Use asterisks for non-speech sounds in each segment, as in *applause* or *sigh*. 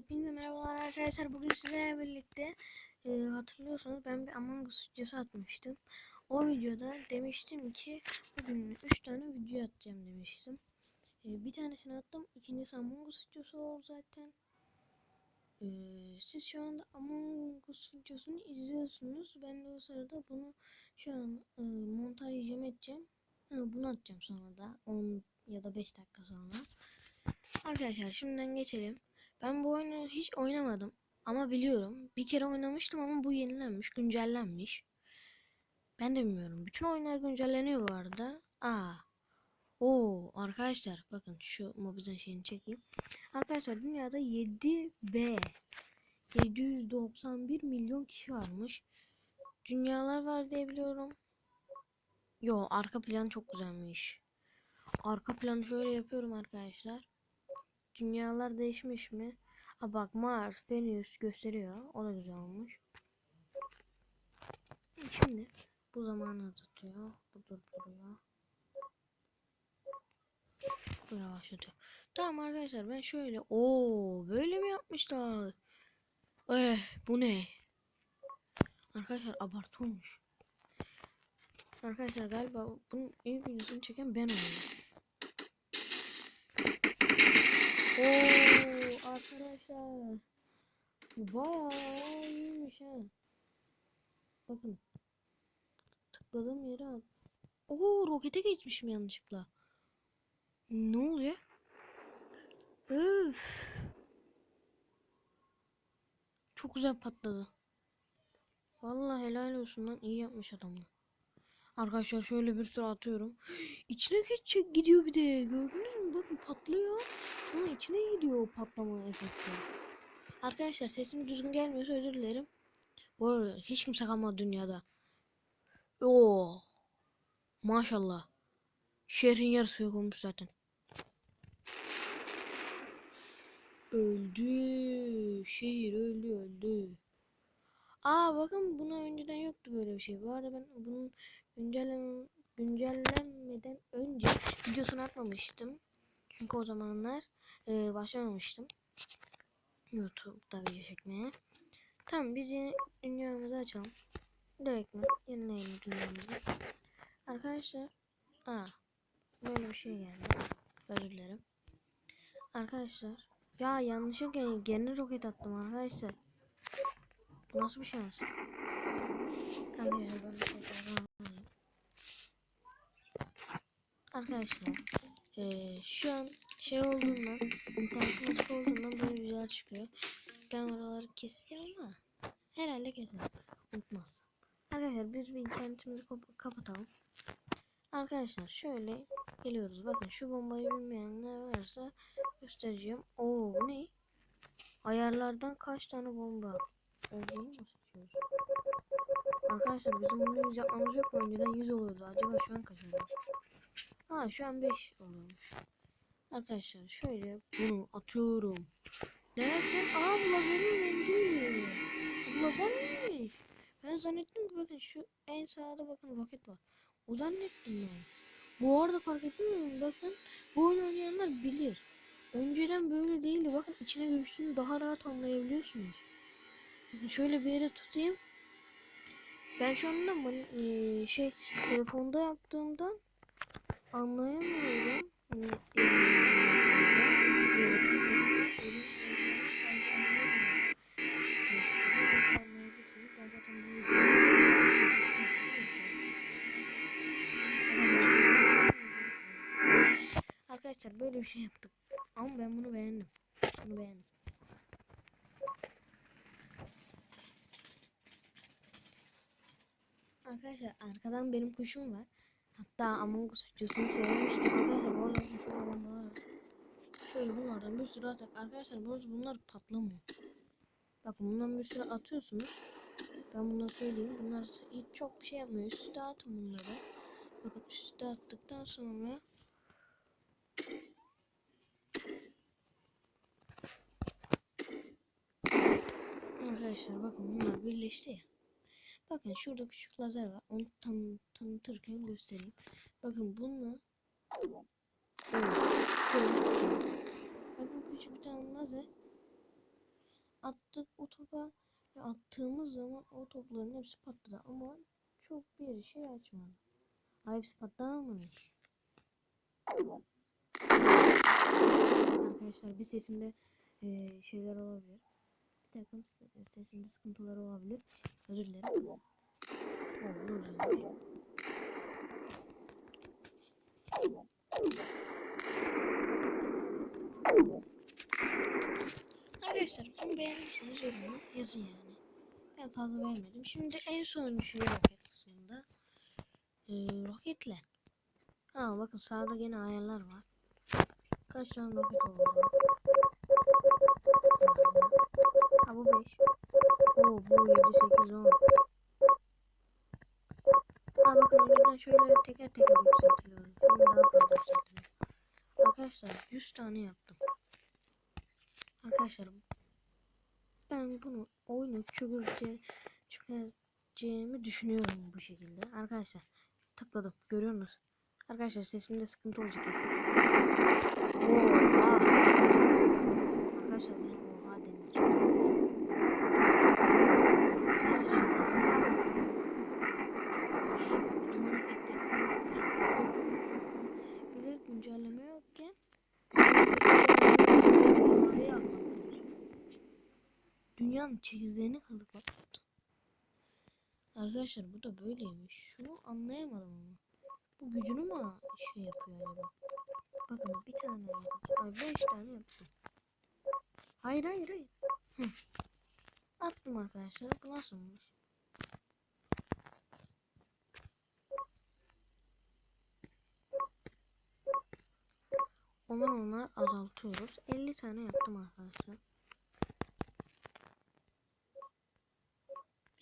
Hepinize merhabalar arkadaşlar. Bugün sizlerle birlikte e, hatırlıyorsanız ben bir Among Us videosu atmıştım. O videoda demiştim ki bugün 3 tane video atacağım demiştim. E, bir tanesini attım. İkincisi Among Us videosu oldu zaten. E, siz şu anda Among Us videosunu izliyorsunuz. Ben de o sırada bunu şu an e, montajım edeceğim. Ha, bunu atacağım sonra da 10 ya da 5 dakika sonra. Arkadaşlar şimdiden geçelim. Ben bu oyunu hiç oynamadım ama biliyorum. Bir kere oynamıştım ama bu yenilenmiş, güncellenmiş. Ben de bilmiyorum. Bütün oyunlar güncelleniyor bu arada. Aa. Oo arkadaşlar bakın şu mobilden şeyini çekeyim. Arkadaşlar dünyada 7B 791 milyon kişi varmış. Dünyalar var diye biliyorum. Yo arka plan çok güzelmiş. Arka planı şöyle yapıyorum arkadaşlar. Dünyalar değişmiş mi? Ha bak Mars, Venüs gösteriyor. O da güzel olmuş. Şimdi bu zamanı azaltıyor. Bu durduruyor. Bu yavaşlatıyor. Tamam arkadaşlar ben şöyle. Oo böyle mi yapmışlar? Eh bu ne? Arkadaşlar abartı olmuş. Arkadaşlar galiba bunun ilk videosunu çeken ben oldum. Oo arkadaşlar. Bayağı iyiymiş ha. Bakın. Tıkladığım yere al. Oo rokete geçmişim yanlışlıkla. Ne oluyor? Öf. Çok güzel patladı. Vallahi helal olsun lan iyi yapmış adamlar. Arkadaşlar şöyle bir sürü atıyorum. *gasps* İçine geçecek gidiyor bir de. Gördünüz mü? Bakın patlıyor. Sonra içine gidiyor patlama efekti. Arkadaşlar sesim düzgün gelmiyorsa özür dilerim. Bu arada hiç kimse kalmadı dünyada. Oo. Maşallah. Şehrin yarısı yok olmuş zaten. Öldü. Şehir öldü öldü. Aa bakın buna önceden yoktu böyle bir şey. Bu arada ben bunun güncellem güncellenmeden önce videosunu atmamıştım. Çünkü o zamanlar e, başlamamıştım. YouTube'da video çekmeye. Tamam biz yeni dünyamızı açalım. Direkt mi? Yenileyelim dünyamızı. Arkadaşlar. Aa. Böyle bir şey geldi. Özür dilerim. Arkadaşlar. Ya yanlışlıkla yeni roket attım arkadaşlar. Nasıl bir şans? Arkadaşlar ben bir tekrardan Arkadaşlar eee, şu an şey olduğundan internetim açık olduğundan böyle videolar çıkıyor. Ben oraları kesiyorum ama herhalde kesin. Unutmaz. Arkadaşlar biz bir internetimizi kap- kapatalım. Arkadaşlar şöyle geliyoruz. Bakın şu bombayı bilmeyenler varsa göstereceğim. Oo bu ne? Ayarlardan kaç tane bomba olduğunu mu seçiyoruz? Arkadaşlar bizim bunu 100 yapmamız yok? Önceden 100 oluyordu. Acaba şu an kaç oluyor? Ha şu an 5 oluyormuş. Arkadaşlar şöyle bunu atıyorum. Derken aa bu lazerin rengi. Lazermiş. Ben zannettim ki bakın şu en sağda bakın roket var. O zannettim ben. Bu arada fark ettin mi? Bakın bu oyun oynayanlar bilir. Önceden böyle değildi. Bakın içine göçtüğünü daha rahat anlayabiliyorsunuz. Şöyle bir yere tutayım. Ben şu anda eee, şey telefonda yaptığımdan anlayamıyorum. Arkadaşlar böyle bir şey yaptık. Ama ben bunu beğendim. Bunu beğendim. Arkadaşlar arkadan benim kuşum var. Hatta Among Us videosunu söylemiştim. Arkadaşlar bu arada bombalar var. Şöyle bunlardan bir sürü atak. Arkadaşlar bu arada bunlar patlamıyor. Bakın bundan bir sürü atıyorsunuz. Ben bunları söyleyeyim. Bunlar çok bir şey yapmıyor. Üstte atın bunları. Bakın üstte attıktan sonra Arkadaşlar bakın bunlar birleşti ya. Bakın şurada küçük lazer var. Onu tam tanıtırken göstereyim. Bakın Evet. Bakın küçük bir tane lazer. attık o topa ve attığımız zaman o topların hepsi patladı ama çok bir şey açmadı. Ay hepsi patlamamış. Arkadaşlar bir sesimde eee, şeyler olabilir. Takım se- sesimde sıkıntılar olabilir. Özür dilerim. Oldu. Arkadaşlar bunu beğendiyseniz yoruma yazın yani. Ben fazla beğenmedim. Şimdi en sonuncu roket kısmında ee, roketle. Ha bakın sağda gene ayarlar var. Kaç tane roket oldu? Ha bu 5. Oo bu 7 8 10. Ha bakın önceden şöyle teker teker yükseltiliyor. Şimdi daha fazla yükseltiliyor. Arkadaşlar 100 tane yaptım. Arkadaşlar ben bunu oynayıp çökürce çıkaracağımı düşünüyorum bu şekilde. Arkadaşlar tıkladım. Görüyor musunuz? Arkadaşlar sesimde sıkıntı olacak kesin. Oha. Arkadaşlar ben Dünyanın çekirdeğini kırdık bak. Arkadaşlar bu da böyleymiş. Şunu anlayamadım ama. Bu gücünü mü şey yapıyor acaba? Bakın bir tane yaptım. Ay beş tane yaptım. Hayır hayır hayır. Hı. Attım arkadaşlar. Bu nasılmış? Onlar onlar azaltıyoruz. 50 tane yaptım arkadaşlar.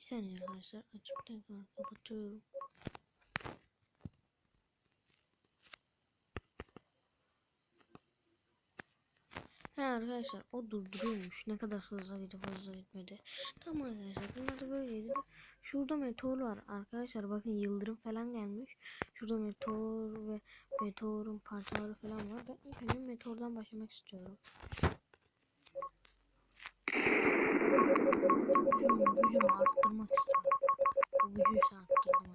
Saniye arkadaşlar. Açıp tekrar kapatıyorum. He arkadaşlar o durduruyormuş. Ne kadar hızlı gidip hızlı gitmedi. Tamam arkadaşlar bunlar da böyleydi. Şurada meteor var arkadaşlar. Bakın yıldırım falan gelmiş. Şurada meteor ve meteorun parçaları falan var. Ben ilk önce meteordan başlamak istiyorum. Gücünü arttırmak istiyorum. Bu gücü ise arttırdım.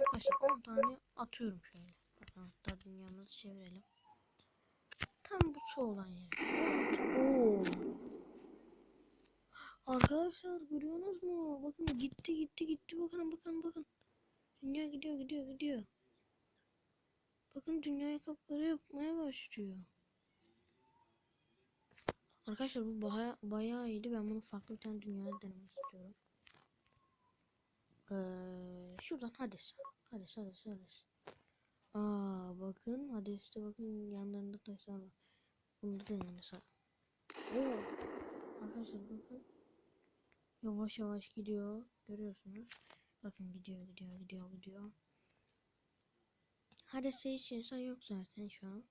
Arkadaşlar 10 tane atıyorum şöyle. Bakın hatta dünyamızı çevirelim. Tam bu su olan yer. Oo. Arkadaşlar görüyorsunuz mu? Bakın gitti gitti gitti bakın bakın bakın. Dünya gidiyor gidiyor gidiyor. Bakın dünyayı kapkara yapmaya başlıyor. Arkadaşlar bu baya, bayağı iyiydi. Ben bunu farklı bir tane dünyada denemek istiyorum. Ee, şuradan Hades. Hades Hades Hades. Aa bakın Hades'te bakın yanlarında taşlar var. Bunu da deneyelim. Arkadaşlar bakın. Yavaş yavaş gidiyor. Görüyorsunuz. Bakın gidiyor gidiyor gidiyor gidiyor. Hades'e hiç insan yok zaten şu an.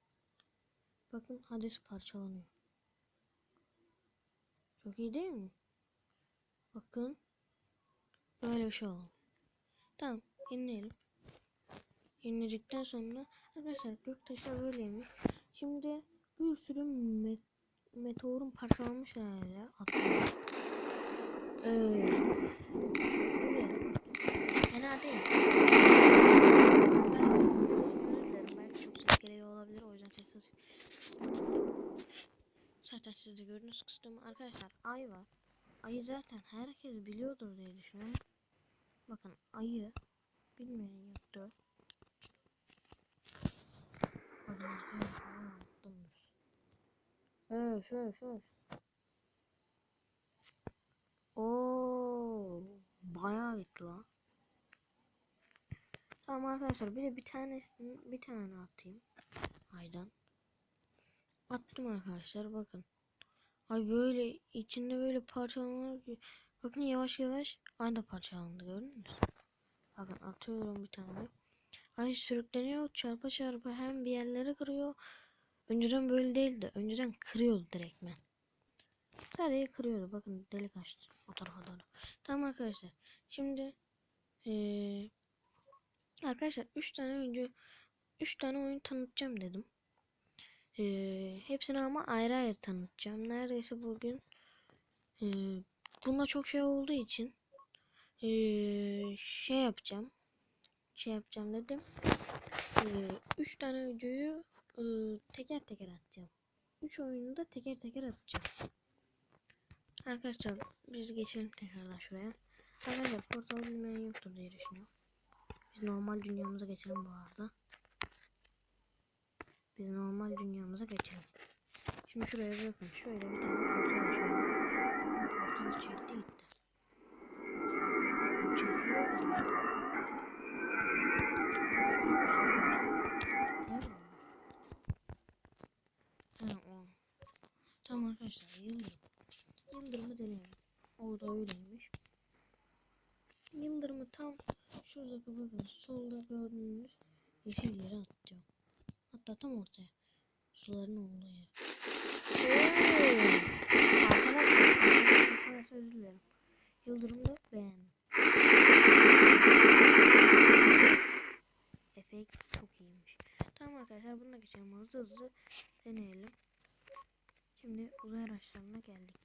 Bakın Hades parçalanıyor. Çok iyi değil mi? Bakın. Böyle bir şey oldu. Tamam. Yenileyelim. Yeniledikten sonra arkadaşlar göktaşlar böyleymiş. Şimdi bir sürü met meteorun parçalanmış haliyle atıyor fena değil. Ben sessiz ederim. Belki çok ses geliyor olabilir. O yüzden sessiz. Zaten siz de gördünüz kıstım. Ay var. Ayı zaten herkes biliyordur diye düşünüyorum. Bakın ayı bilmeyen yoktur. Bakın. Öf öf öf. Oo, bayağı gitti lan. Tamam arkadaşlar bir de bir tanesini bir tane atayım. Aydan. Attım arkadaşlar bakın. Ay böyle içinde böyle parçalanıyor ki. Bakın yavaş yavaş ay da parçalandı gördünüz mü? Bakın atıyorum bir tane. Ay sürükleniyor çarpa çarpa hem bir yerleri kırıyor. Önceden böyle değildi. Önceden kırıyordu direktmen. Sadece kırıyordu. Bakın delik açtı o tarafa doğru. Tamam arkadaşlar. Şimdi ee, arkadaşlar 3 tane önce 3 tane oyun tanıtacağım dedim. Ee, hepsini ama ayrı ayrı tanıtacağım. Neredeyse bugün e, bunda çok şey olduğu için e, şey yapacağım. Şey yapacağım dedim. E, üç tane videoyu e, teker teker atacağım. Üç oyunu da teker teker atacağım. Arkadaşlar biz geçelim tekrardan şuraya. Arkadaşlar portal bilmeyen yoktur diye düşünüyorum. Biz normal dünyamıza geçelim bu arada. Biz normal dünyamıza geçelim. Şimdi şuraya bakın. Şöyle bir tane portal açalım. Portal çekti gitti. Tamam arkadaşlar yıldırım. Yıldırımı deneyelim. O da öyleymiş. Yıldırımı tam şuradaki bakın solda gördüğünüz yeşil yere atacağım. Hatta tam ortaya. Suların olduğu yer. Arkadaşlar, özür dilerim. Yıldırımı da beğendim. Efekt çok iyiymiş. Tamam arkadaşlar bunu geçelim hızlı hızlı deneyelim. Şimdi uzay araçlarına geldik.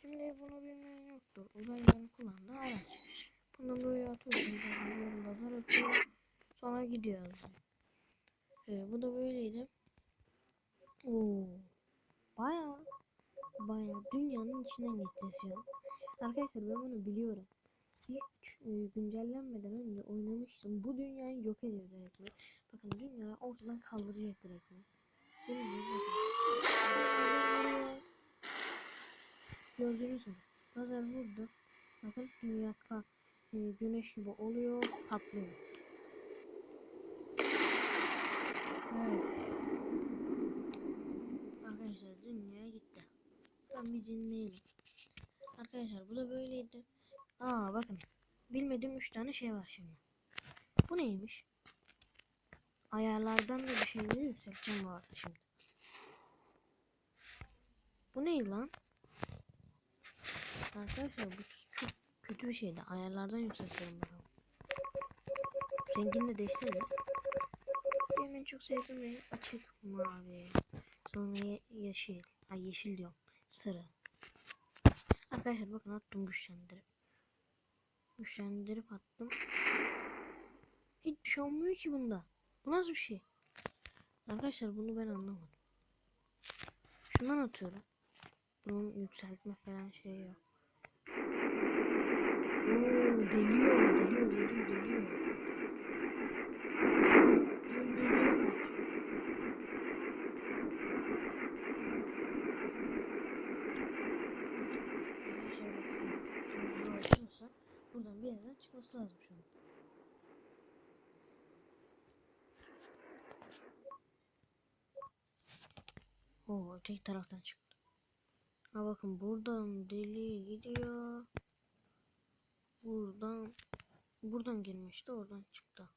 Şimdi bunu bilmeyen yoktur. Uzaylıların kullandığı araç. Bunu böyle atıyorsun. Lazer atıyor. Sonra gidiyor hızlı. Ee, bu da böyleydi. Oo. Baya baya dünyanın içinden geçeceğiz şu. Arkadaşlar ben bunu biliyorum. İlk e, güncellenmeden önce oynamıştım. Bu dünyayı yok ediyor direkt. mi? Bakın dünya ortadan kaldıracak direkt. mi? Gördünüz mü? Lazer vurdu. Bakın dünya e, güneş gibi oluyor, patlıyor. Evet. Arkadaşlar dünya gitti. Tam biz dinleyelim. Arkadaşlar bu da böyleydi. Aa bakın. Bilmediğim 3 tane şey var şimdi. Bu neymiş? Ayarlardan da bir şeyleri yükselteceğim bu arada şimdi. Bu ne lan? Arkadaşlar bu çok kötü bir şeydi. Ayarlardan yükseltiyorum bakalım. Rengini de değiştiririz. Benim en çok sevdiğim renk açık mavi. Sonra ye- yeşil. Ay yeşil diyorum. Sarı. Arkadaşlar bakın attım güçlendirip. Güçlendirip attım. Hiçbir şey olmuyor ki bunda. Bu nasıl bir şey? Arkadaşlar bunu ben anlamadım. Şundan atıyorum. Bunun yükseltme falan şey yok. Oo, deliyor, deliyor, deliyor. Deliyor. Arkadaşlar bakın, şimdi bu açılırsa buradan çıkması lazım şu. Oo, öteki taraftan çıktı. Ha bakın buradan deli gidiyor. Buradan buradan girmişti oradan çıktı.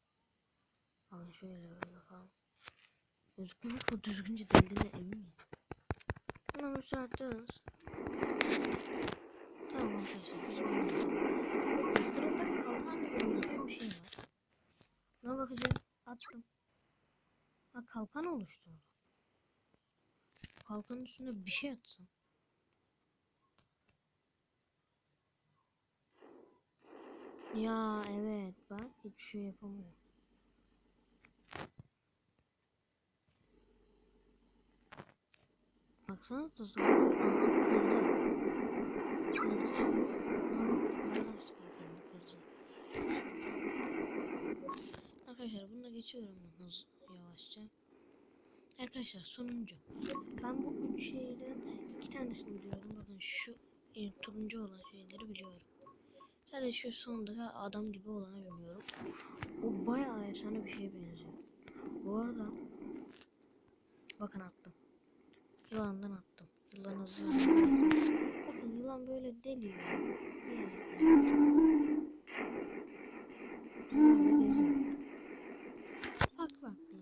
Alın şöyle böyle bakalım. Gözükmüyor mu *laughs* düzgünce deldiğine emin miyim? Buna müsaadeniz. Tamam sırada kalkan gibi bir şey var. Buna bakacağım. Attım. Ha kalkan oluştu. Kalkanın üstüne bir şey atsam. Ya evet bak hiçbir şey yapamıyorum. Baksana da kırdı. Kırdı şimdi. Aha buradan açtı kalkanını kırdı. Arkadaşlar bunu geçiyorum hız yavaşça. Arkadaşlar sonuncu. Ben bu üç şeyden iki tanesini biliyorum. Bakın şu e, turuncu olan şeyleri biliyorum. Sadece şu sondaki adam gibi olanı bilmiyorum. O bayağı efsane bir şeye benziyor. Bu arada bakın attım. Yılandan attım. Yılan hızlı yılan böyle deliyor. Bir. Farklı farklı.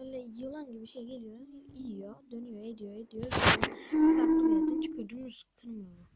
Öyle yılan gibi şey geliyor, yiyor, dönüyor, ediyor, ediyor. Farklı bir yerden çıkıyor. Dümdüz kırmıyor.